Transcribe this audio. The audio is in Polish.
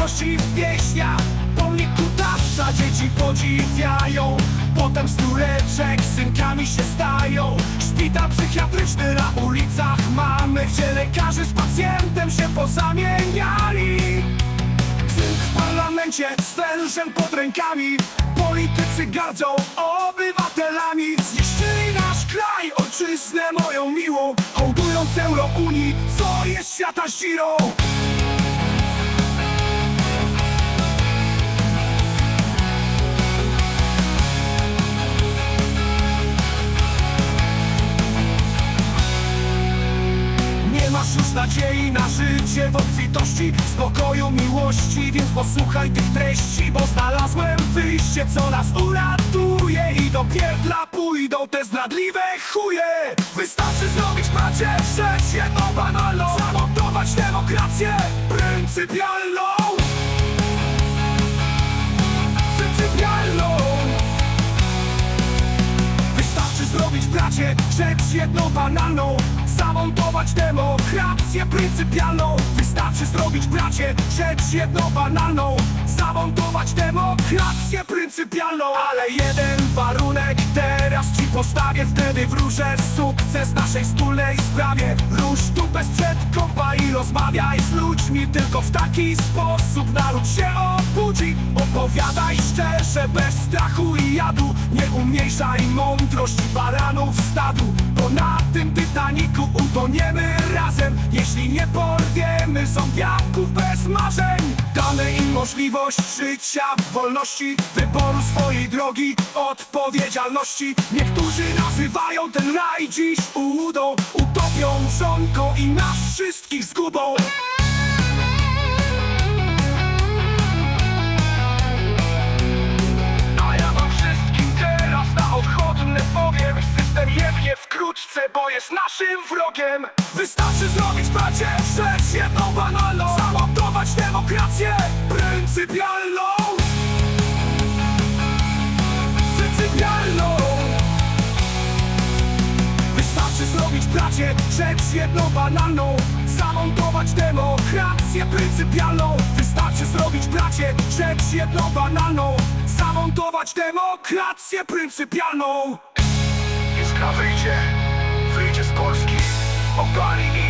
wartości w pieśniach. Pomnik kutasa dzieci podziwiają. Potem z tureczek synkami się stają. Szpital psychiatryczny na ulicach mamy Gdzie lekarze z pacjentem się pozamieniali. Cyrk w parlamencie z wężem pod rękami. Politycy gardzą obywatelami. Zniszczyli nasz kraj, ojczyznę moją miłą. Hołdując Eurounii, co moje świata żirą masz nadziei na życie w obfitości Spokoju, miłości, więc posłuchaj tych treści Bo znalazłem wyjście, co nas uratuje. I do pierdla pójdą te zdradliwe chuje. Wystarczy zrobić bracie rzecz jedną banalną Zamontować demokrację Pryncypialną zrobić bracie rzecz jedną banalną. Zamontować demokrację pryncypialną. Wystarczy zrobić bracie rzecz jedną banalną. Zamontować demokrację pryncypialną. Ale jeden warunek postawię Wtedy wróżę sukces naszej wspólnej sprawie. Rusz tu bez przedkopa i rozmawiaj z ludźmi Tylko w taki sposób. Naród się obudzi Opowiadaj szczerze, bez strachu i jadu. Nie umniejszaj mądrości baranów stadu Bo na tym Titaniku utoniemy razem. Jeśli nie porwiemy zombiaków możliwość życia w wolności Wyboru swojej drogi, odpowiedzialności. Niektórzy nazywają ten raj dziś ułudą Utopią, żonką i nas wszystkich zgubą naszym wrogiem. Wystarczy zrobić bracie rzecz jedną banalną Zamontować demokrację pryncypialną. Pryncypialną. Wystarczy zrobić bracie rzecz jedną banalną Zamontować demokrację pryncypialną. Wystarczy zrobić bracie rzecz jedną banalną Zamontować demokrację pryncypialną. Iskra wyjdzie, wyjdzie z Polski Opali ich